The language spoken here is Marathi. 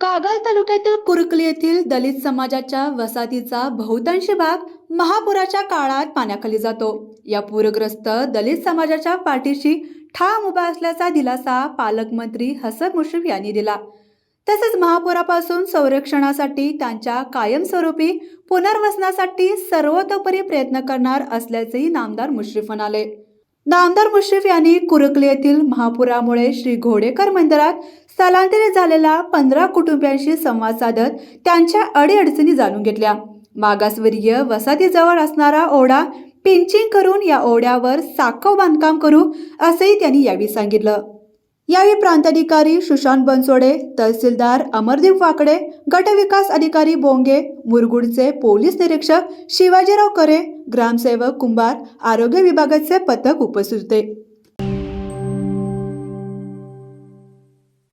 कागल तालुक्यातील कुरकली येथील दलित समाजाच्या वसाहतीचा बहुतांशी भाग महापुराच्या काळात पाण्याखाली जातो. या पूरग्रस्त दलित समाजाच्या पाठीशी ठाम उभा असल्याचा दिलासा पालकमंत्री हसन मुश्रीफ यांनी दिला. तसेच महापुरापासून संरक्षणासाठी त्यांच्या कायमस्वरूपी पुनर्वसनासाठी सर्वतोपरी प्रयत्न करणार असल्याचेही नामदार मुश्रीफ म्हणाले. नामदार मुश्रीफ यांनी कुरुकली येथील महापुरामुळे श्री घोडेकर मंदिरात स्थलांतरित झालेल्या पंधरा कुटुंबियांशी संवाद साधत त्यांच्या अडीअडचणी जाणून घेतल्या. मागासवर्गीय वसाहतीजवळ असणारा ओढा पिंचिंग करून या ओढ्यावर साखव बांधकाम करू असंही त्यांनी यावेळी सांगितलं. यावेळी प्रांताधिकारी सुशांत बनसोडे तहसीलदार अमरदीप वाकडे गटविकास अधिकारी बोंगे मुरगुडचे पोलीस निरीक्षक शिवाजीराव करे ग्रामसेवक कुंभार आरोग्य विभागाचे पथक उपस्थित होते.